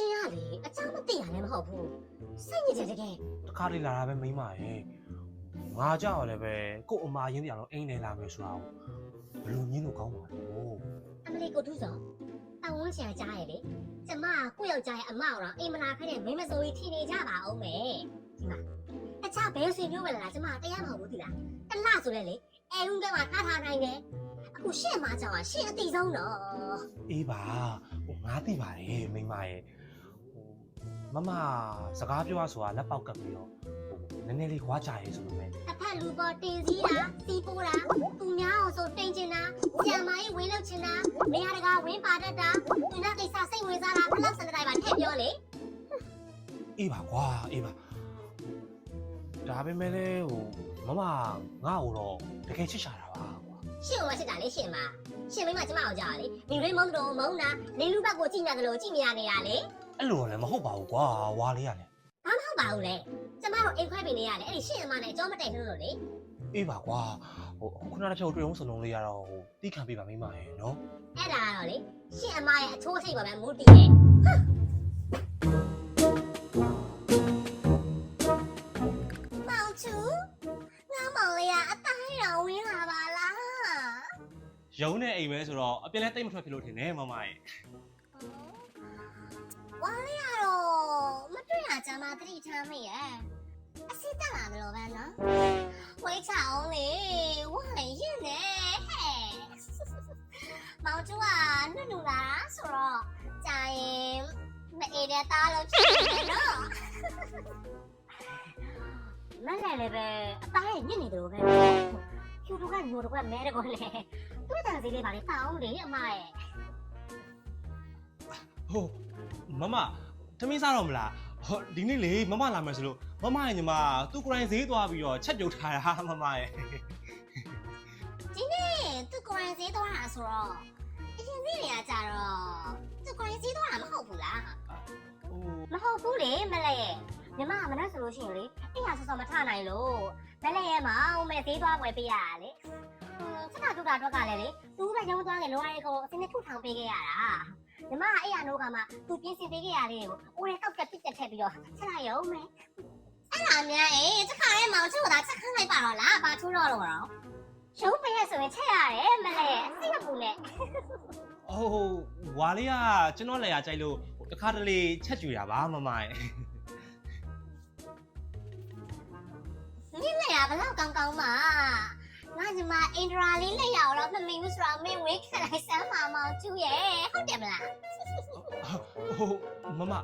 ရှင်ကလေအချမ်းမသိရလည်းမဟုတ်ဘူးစိတ်ညစ်တယ်တကယ်တခါလေးလာတာပဲမိန်းမရဲ့ငါကြောက်လည်းပဲကို့အမာရင်းပြအောင်အိမ်နေလာမယ်ဆိုတာကိုဘယ်လိုညင်းလို့ကောင်းပါလို့အမလေးကိုထူးစောအဝန်းချာကြားရလေကျမကကိုယ့်ယောက်ျားရဲ့အမောက်တော့အိမ်မလာခဲ့တဲ့မိန်းမစိုးကြီးထင်နေကြပါအောင်မယ်ဒီမှာတခြားဘယ်ဆွေမျိုးပဲလားကျမတရားမဟုတ်ဘူးဒီလားတလားဆိုလဲလေအဲရုံးကမှထားထားနိုင်တယ်အခုရှင့်မကြောင်ကရှင့်အတိဆုံးတော့အေးပါဟိုငါသိပါတယ်မိန်းမရဲ့ဟို မမစကားပြောရဆိုတာလက်ပေါက်ကပ်ပြီးတော့ဟိုနည်းနည်းလေးခွာကြရဲဆိုလိုပဲတစ်ဖက်လူပေါ်တင်စည်းတာစီးပိုးတာသူများအောင်ဆိုတိန်ချင်တာဆရာမကြီးဝင်းလုပ်ချင်တာနေရာတကာဝင်းပါတတ်တာသူနာကိစ္စစိတ်ဝင်စားတာဘလောက်စတဲ့တိုင်းမှာထည့်ပြောလေအေးပါကွာအေးပါဒါပေမဲ့လေဟိုမမငါ့ကိုတော့တကယ်ချစ်ရှာတာပါကွာရှင့်ကမရှိတာလေရှင့်မရှင့်မိမကျမအောင်ကြာလေမိရင်းမုံတော်မုံတာနေလူဘက်ကိုကြည့်နေတယ်လို့ကြည့်နေရနေတာလေ အဲ့လိုလည်းမဟုတ်ပါဘူးကွာဝါလေးရတယ်ဘာမှမဟုတ်ပါဘူးလေကျမတို့အိမ်ခွဲပေးနေရတယ်အဲ့ဒီရှင့်အမနဲ့အကြောမတက်လို့လို့လေအေးပါကွာဟိုခုနတစ်ဖြုတ်တွေ့အောင်စလုံးလေးရတော့ဟိုတီးခံပေးပါမိန်းမရဲ့နော်အဲ့ဒါကတော့လေရှင့်အမရဲ့အချိုးအစိတ်ပါပဲမူတည်တယ်မောင်ချူငါမောင်လေးကအတိုင်းတော်ဝင်လာပါလားရုံးနဲ့အိမ်ပဲဆိုတော့အပြင်လဲတိတ်မထွက်ဖြစ်လို့ထင်တယ်မမရဲ့ မှာတတိထားမိရဲ့အစစ်တက်လာမလို့ပဲနော်ဝိတ်ချအောင်လေဝါရင်ရင်နေဟဲ့မောင်ကျူကနုနုလာဆိုတော့ကြာရင်မအေးတဲ့သားလို့ဖြစ်နေနော်မလဲလည်းပဲအသားရဲ့ညစ်နေတယ်လို့ပဲကျူတို့ကညိုတော့ကမဲတယ်ကောလေတွေ့တယ်စီလေးပါလေတောင်းလေအမရဲ့ဟိုမမသမီးစားတော့မလား ဟိုဒီနေ့လေမမလာမယ်ဆိုလို့မမရဲ့ညီမသူ့ကိုယ်တိုင်ဈေးသွားပြီးတော့ချက်ပြုတ်ထားတာမမရဲ့ဒီနေ့သူကိုယ်ရင်ဈေးသွားတာဆိုတော့အရင်နေ့တွေကကြတော့သူကိုယ်ရင်ဈေးသွားတာမဟုတ်ဘူးလားဟိုမဟုတ်ဘူးလေမလဲရဲ့ညီမကမနဲ့ဆိုလို့ရှိရင်လေအိမ်ဟာဆောဆောမထနိုင်လို့မလဲရဲ့မအောင်မဲ့ဈေးသွားဝယ်ပေးရတာလေဟွန်းစကားထုတ်တာတော့ကလည်းလေသူ့ပဲရုံးသွားတယ်လောရကိုအစင်းနဲ့ထုတ်ထောင်ပေးခဲ့ရတာ ညီမကအဲ့ရနိုးကမှသူပြင်ဆင်ပေးခဲ့ရလေးကိုအိုးရဲတောက်ကပြစ်တက်ထည့်ပြီးတော့ချက်လိုက်ရုံမယ်အဲ့ဒါများအေးချက်ခါရဲမောင်ချို့တာချက်ခန်းလိုက်ပါတော့လားဘာထိုးတော့တော့တော့ရုံးပေးရဆိုရင်ချက်ရတယ်မလဲအစိမပူနဲ့ဟိုဝါလေးကကျွန်တော်လည်းရကြိုက်လို့ဟိုတစ်ခါတလေချက်ကြွေတာပါမမရဲ့နင်းလက်ရဘလောက်ကောင်းကောင်းပါ ငါညီမအင်ဒရာလေးလက်ရအောင်တော့မမီဘူးဆိုတော့မင်းဝေးခလိုက်စမ်းပါမောင်ကျူရဲ့ဟုတ်တယ်မလားဟိုမမမ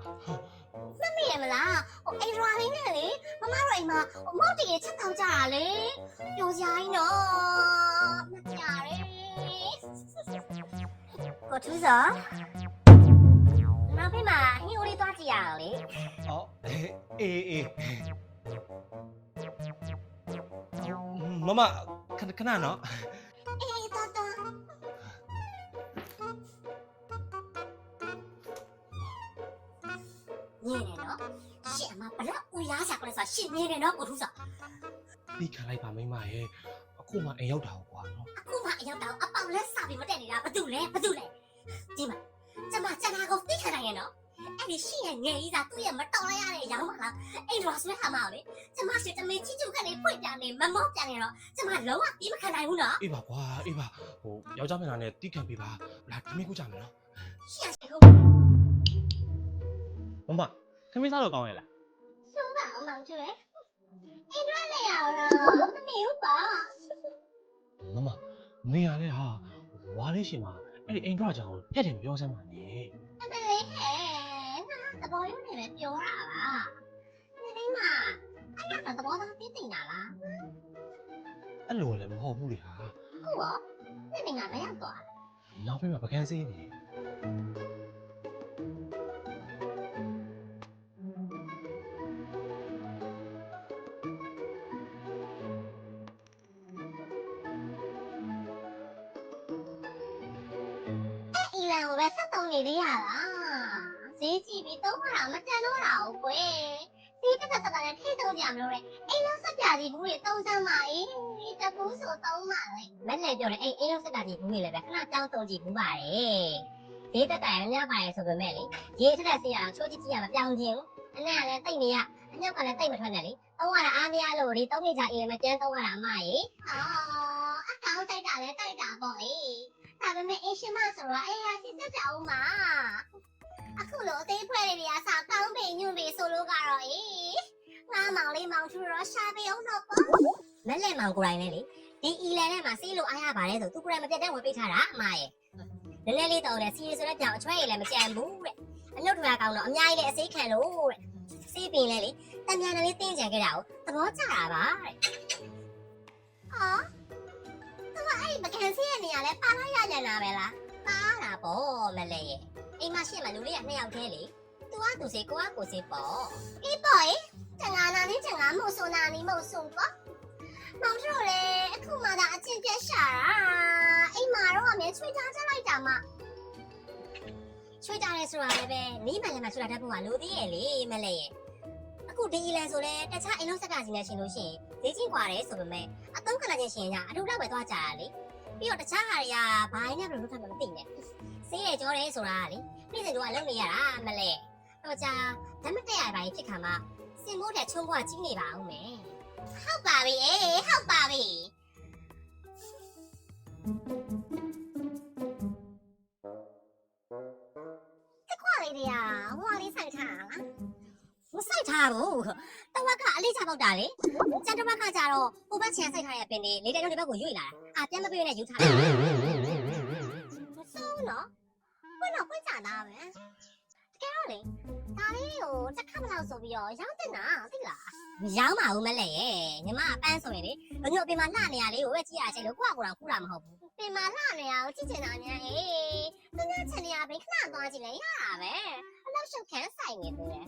မီရမလားဟိုအင်ဒရာလေးနဲ့လေမမတို့အိမ်မှာဟိုမောက်တရေချက်တောက်ကြတာလေပျော်စရာကြီးနော်မကြရဲကိုထူးစောနောက်ဖေးမှာဟင်းဦးလေးသွားကြည့်ရအောင်လေဟောအေးအေးမမ ခဏခဏနော်အေးတော်တော်ညနေနော်ရှင့်အမဘလောက်ဦးရားစားကလေးဆိုရှင့်နေတယ်နော်ကိုထူးစောတီးခံလိုက်ပါမိန်းမရဲ့အခုမှအိမ်ရောက်တာကွာနော်အခုမှအရောက်တော့အပေါက်လက်စပြီးမတက်နေတာဘာတူလဲဘာတူလဲဒီမှာကျမကျနာကိုသိခနိုင်ရနော်အဲ့ဒီရှိရဲ့ငယ်ကြီးသာသူ့ရဲ့မတော်လိုက်ရတဲ့ရောင်းပါလားအဲ့တော့ဆွဲထားမအောင်လေ ကျမရှိတမင်ချီချူခနဲ့ဖွင့်ပြနေမမော့ပြနေတော့ကျမလုံးဝပြီးမခံနိုင်ဘူးနော်အေးပါကွာအေးပါဟိုယောက်ျားမင်းသားနဲ့တီးခံပေးပါလာတမင်းကူကြမယ်နော်ရှိရရှိဟုတ်မမသမင်းစားတော့ကောင်းရဲ့လားဆုံးပါအောင်မောင်ကျွဲအဲ့တော့လည်းရအောင်မမီဘူးပါမမနေရလဲဟာဝါလေးရှင်မှာအဲ့ဒီအိမ်ကြွကြောင်ပြက်တယ်ပြောစမ်းပါနဲ့အမလေးဟဲ့ငါသဘောရုံးနေပဲပြောတာပါဒီနေ့မှ အဲ့ဒါသဘောသားသိတင်တာလားအဲ့လိုလည်းမဟုတ်ဘူးလေဟာဟုတ်ပါဒီနေ့ငါမရောက်သွားနောက်ဖေးမှာပကန်းစေးနေအီလန်ကိုပဲဆက်တုံးနေသေးရ လားဈေးကြည့်ပြီးသုံးရတာမတန်တော့တာကိုကွယ်ဈေးတက်တက်တက်နဲ့ထိသုံးကြမလို့လေအိမ်လုံးဆက်ပြစီဘူးတွေသုံးစမ်းပါအေးတပူးဆိုသုံးပါလေမက်လေပြောတယ်အိမ်အိမ်လုံးဆက်ပြစီဘူးတွေလည်းပဲခဏတောင်းသုံးကြည့်ဘူးပါလေဈေးတက်တိုင်အများပါတယ်ဆိုပေမဲ့လေရေထက်တဲ့ဆေးရအောင်ချိုးကြည့်ကြည့်ရမပြောင်းခြင်းအနံ့ကလည်းတိတ်နေရအညောက်ကလည်းတိတ်မထွက်နဲ့လေသုံးရတာအားမရလို့ဒီသုံးနေ့ကြာအေးမကျန်းသုံးရတာအမရေအော်အကောင်တိုက်တာလည်းတိုက်တာပေါ့လေဒါပေမဲ့အရှင်မဆိုတော့အေးရစစ်တက်ကြအောင်ပါ အခုလိုအသေးဖွဲတွေကစာကောင်းပင်ညွန့်ပြီဆိုလို့ကတော့အေးငါမောင်လေးမောင်ထူတော့ရှာပေးအောင်တော့ပေါ့မလဲမောင်ကိုယ်တိုင်လေလေဒီအီလန်ထဲမှာစီးလို့အားရပါတယ်ဆိုသူကိုယ်တိုင်မပြတ်တဲ့ဝင်ပေးထားတာအမရေနည်းနည်းလေးတော့လေစီရီဆိုတဲ့ကြောင်အချွဲရည်လည်းမကြံဘူးတဲ့အနှုတ်ထွာကောင်းတော့အများကြီးလည်းအစိခံလို့တဲ့စီးပင်လည်းလေတံမြန်လည်းလေးတင်းကြံခဲ့တာကိုသဘောကျတာပါတဲ့အော်သူကအဲ့ဒီမကန်စီးရဲ့နေရာလဲပါလာရညံတာပဲလားပါတာပေါ့မလဲရဲ့ အိမ်မှာရှင့်မလူလေးကနှစ်ယောက်တည်းလေသူကသူစီကိုကကိုစီပေါ့အေးပေါ့အေးတန်ငါနာနေတန်ငါမို့ဆိုနာနေမို့ဆိုပေါ့မောင်တို့လေအခုမှသာအချင်းပြက်ရှာတာအိမ်မှာတော့အမြဲချွေထားကြလိုက်တာမှ ချွေးကြရဲဆိုတာလည်းပဲနီးမလည်းမချွေးတာတတ်ဖို့ကလိုသေးရဲ့လေမလဲရဲ့အခုဒီအီလန်ဆိုလဲတခြားအိမ်လုံးဆက်ကစီနဲ့ရှင်လို့ရှိရင်ဈေးချင်းกว่าတယ်ဆိုပေမဲ့အသုံးခဏချင်းရှင်ရအထူးတော့ပဲသွားကြတာလေပြီးတော့တခြားဟာတွေကဘာရင်းနဲ့ဘယ်လိုလုပ်ထမှမသိနဲ့ ဆေးရကြောတယ်ဆိုတာကလေနေ့စဉ်တော့လုံနေရတာမလဲတော့ကြာဓမ္မတက်ရပါရင်ဖြစ်ခါမှာစင်မိုးတဲ့ချုံးဘွားကြီးနေပါအောင်မယ်ဟုတ်ပါပြီအေးဟုတ်ပါပြီခွာလေးတွေကဟွာလေးဆိုင်ထားလားမဆိုင်ထားဘူးတဝက်ကအလေးချပေါက်တာလေကျန်တဝက်ကကြတော့ဟိုဘက်ချန်ဆိုင်ထားတဲ့အပင်တွေလေတဲ့တို့ဒီဘက်ကိုရွေ့လာတာအာပြန်မပြေနဲ့ယူထားတယ် လေးကိုတစ်ခါမလောက်ဆိုပြီးတော့ရောင်းတင်တာသိလားမရောင်းပါဘူးမလဲရဲ့ညီမအပန်းဆိုရင်လေဘညို့အပင်မှာလှနေရလေးကိုပဲကြည့်ရချိန်လို့ကိုကကိုယ်တော်ခူးတာမဟုတ်ဘူးပင်မှာလှနေရကိုကြည့်ချင်တာများဟေးသူများချင်နေရပင်ခဏသွားကြည့်လဲရတာပဲအလောက်ရှုပ်ခန်းဆိုင်နေသေးတယ်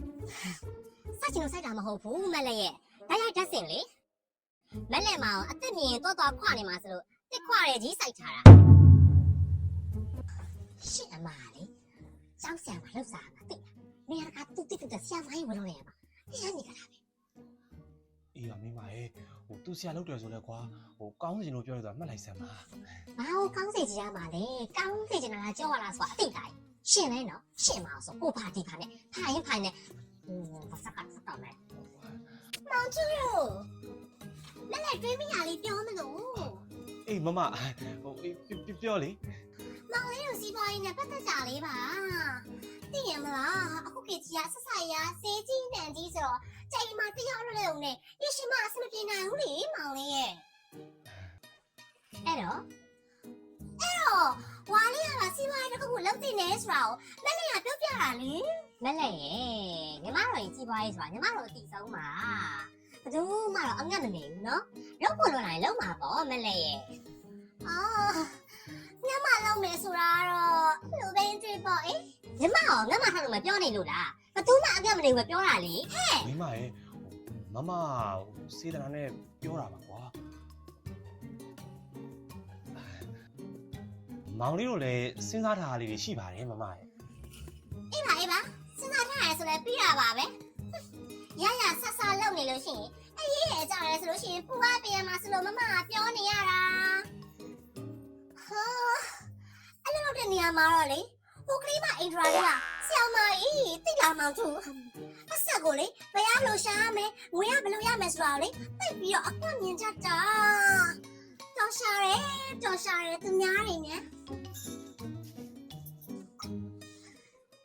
စိုက်ချင်လို့စိုက်တာမဟုတ်ဘူးမလဲရဲ့ဓာတ်ရိုက်ဓာတ်စင်လေမလဲမအောင်အသက်မြင်တော့တော့ခွနေမှာဆိုလို့တစ်ခွရဲကြီးစိုက်ထားတာရှစ်အမလေးကျောင်းဆရာမလှုပ်စားမှာတိတ် နေရာကတူတိတူတဆရာမကြီးဝင်လို့ရပါတရားနေကြတာအေးပါမိမရေဟိုသူဆရာလုပ်တယ်ဆိုလဲကွာဟိုကောင်းစင်လို့ပြောရတာမှတ်လိုက်စမ်းပါဘာလို့ကောင်းစေချင်ရမှာလဲကောင်းစေချင်တာကကြောက်ရလားဆိုတာအသိတိုင်းရှင်းလဲနော်ရှင်းမအောင်ဆိုကိုပါတီပါနဲ့ဖိုင်ဖိုင်နဲ့ဟင်းဘာစကားစကားမဲမောင်ချူရိုလဲလဲတွေးမိရလေးပြောမလို့အေးမမဟိုအေးပြပြောလေမောင်လေးတို့စီးပွားရေးနဲ့ပတ်သက်ကြလေးပါ သိရမလားအခုခေတ်ကြီးကဆက်ဆက်ရစေးကြီးတန်ကြီးဆိုတော့ချိန်မှာတရားလွတ်လုံနဲ့ရရှိမအဆင်မပြေနိုင်ဘူးလေမောင်လေးရဲ့အဲ့တော့အဲ့တော့ဝါလေးကစီးပွားရေးတစ်ခုခုလုပ်တင်နေဆိုတာကိုမက်လေးကပြောပြတာလေမက်လေးရဲ့ညီမတို့ကြီးပွားရေးဆိုတာညီမတို့အတိဆုံးပါဘယ်သူမှတော့အငတ်မနေဘူးနော်လုံးဖို့လွန်လာရင်လုံးမှာပေါ့မက်လေးရဲ့အော်ညမလုံးမယ်ဆိုတာတော့လူပင်းတွေ့ပေါ့ အေးညီမရောငါမထားလို့မပြောနေလို့လားဘယ်သူမှအငတ်မနေဘူးပဲပြောတာလေမိမရေမမစေတနာနဲ့ပြောတာပါကွာမောင်လေးတို့လည်းစဉ်းစားထားတာလေးတွေရှိပါတယ်မမရေအေးပါအေးပါစဉ်းစားထားရဆိုလဲပြီးတာပါပဲရရဆဆလုံနေလို့ရှိရင်အေးရဲကြောက်ရဲဆိုလို့ရှိရင်ပူပါပြန်မှာဆိုလို့မမကပြောနေရတာဟာအဲ့လိုလုပ်တဲ့နေရာမှာတော့လေ ဟိုကလေးမအင်ဒရာလေးကဆရာမကြီးတိလာမောင်သူအဆက်ကိုလေဘယ်ရလို့ရှာရမယ်ငွေရဘယ်လိုရမယ်ဆိုတာလေသိပြီးတော့အကွက်မြင်တတ်တာတော်ရှာရဲတော်ရှာရဲသူများတွေနဲ့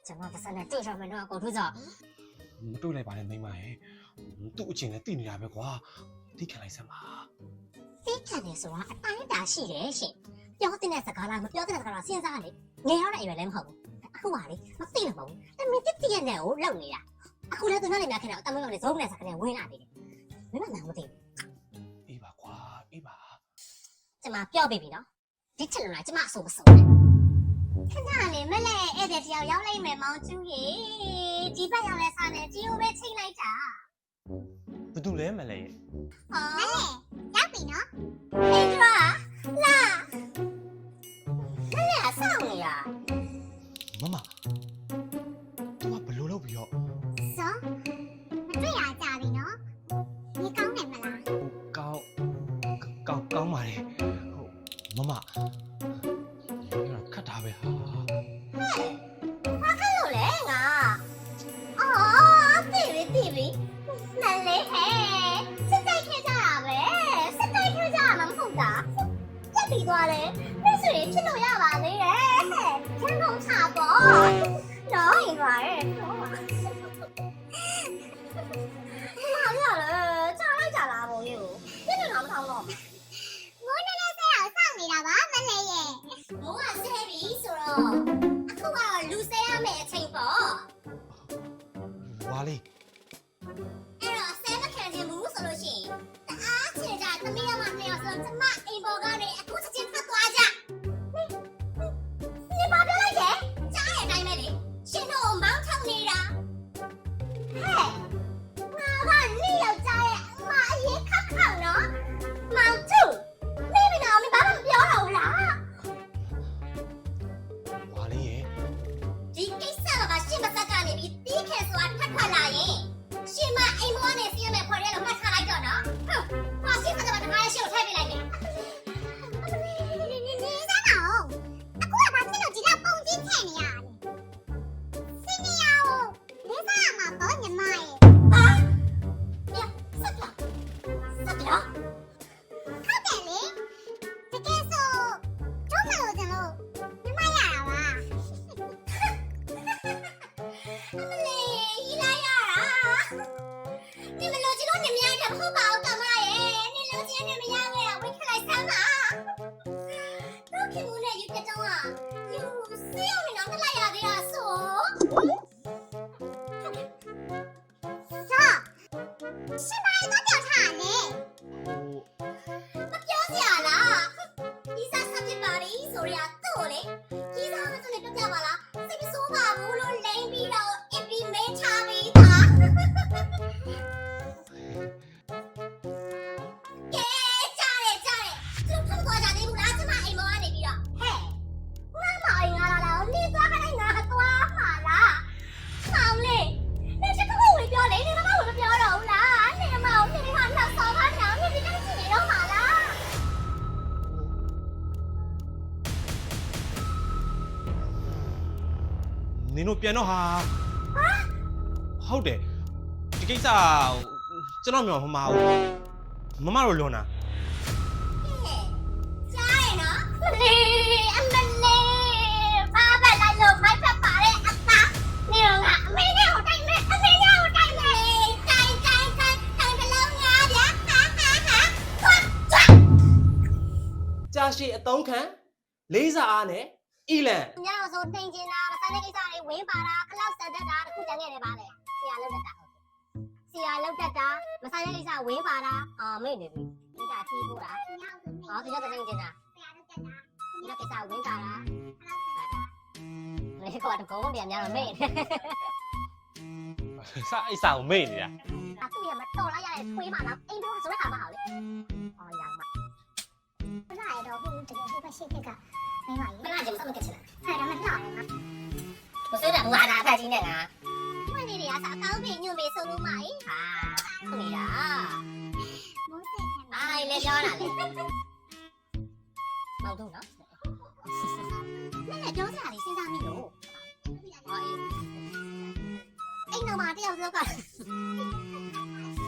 ကျွန်တော်ကစနေတွေ့ရမယ်တော့ကိုတို့ကြောင့်မတွေ့လိုက်ပါနဲ့မိမရေသူ့အချင်းနဲ့တည်နေတာပဲကွာတိခံလိုက်စမ်းပါသိခံနေဆိုတာအတိုင်းအတာရှိတယ်ရှင် ပြောတဲ့စကားလားမပြောတဲ့စကားလားစဉ်းစားလေငယ်ရောက်တဲ့အရွယ်လည်းမဟုတ်ဘူးအခုကလေမသိလို့မဟုတ်ဘူးတမင်တိတိရဲ့နဲ့ကိုလောက်နေတာအခုလည်းသူနဲ့လည်းများခင်တော့တမင်ကလည်းဇုံးနဲ့စကားနဲ့ဝင်လာနေတယ်မင်းမနာမသိဘူးအေးပါကွာအေးပါကျမပြောပြပြီနော်ဒီချက်လုံးလားကျမအဆိုမဆုံးနဲ့ခဏလေးမလဲဧည့်သည်တယောက်ရောက်လိုက်မယ်မောင်ကျူးရေဒီဘက်ရောက်လဲစားနေကြီးကိုပဲချိန်လိုက်တာဘာတူလဲမလဲရေဟောမလဲရောက်ပြီနော် ဘုံကဆဲပြီဆိုတော့အခုကတော့လူဆဲရမယ့်အချိန်ပေါ့ဝါလေး နင်တို့ပြန်တော့ဟာဟုတ်တယ်ဒီကိစ္စကျွန်တော်မျောမမဘူးမမတို့လွန်တာကြားရနော်မလေးအမလေးဘာပဲလိုက်လို့မိုက်ဖက်ပါတဲ့အသားနေတော့ကအမေနဲ့ကိုတိုက်မယ်အမေနဲ့ကိုတိုက်မယ်တိုက်တိုက်တိုက်တိုက်ကလေးငါဗျာဟာဟာဟာသွားသွားကြာရှည်အတုံးခံလေးစားအားနဲ့ အီလန်ညောင်ဆိုတင်ကျင်တာမဆိုင်တဲ့ကိစ္စတွေဝင်းပါတာခလောက်ဆက်တတ်တာတခုကြံခဲ့တယ်ပါလေဆရာလောက်တတ်တာဆရာလောက်တတ်တာမဆိုင်တဲ့ကိစ္စဝင်းပါတာအော်မေ့နေပြီဒီတာတီးဖို့တာဟောဒီတော့တင်ကျင်တာဆရာလောက်တတ်တာဒီတော့ကိစ္စဝင်းပါတာလေကတော့ကောင်းပြန်များတော့မေ့နေစာအိစာကိုမေ့နေတာအသူရမတော်လိုက်ရတဲ့ခွေးမလားအိမ်တော့ဆိုရတာမဟုတ်လေအော်ရောင်မဘယ်ရတော့ဟိုတကယ် ဟိုကရှိတဲ့ကမင်းမကြီးဘယ်လာကြမစမကချင်လားဟဲ့ဒါမှတော့နော်မစိုးတာဘူဟာတာဖက်ကြီးနဲ့ငါမင်းတွေကစားကောင်းပြီညွန့်ပြီဆိုလို့မကြီးဟာဟုတ်နေတာမိုးစက်ထဲမှာအိုင်လေပြောတာလေမောက်တော့နော်မင်းလည်းပြောစရာလေးစဉ်းစားမိလို့ဟောအေးအိမ်တော်မှာတယောက်သောက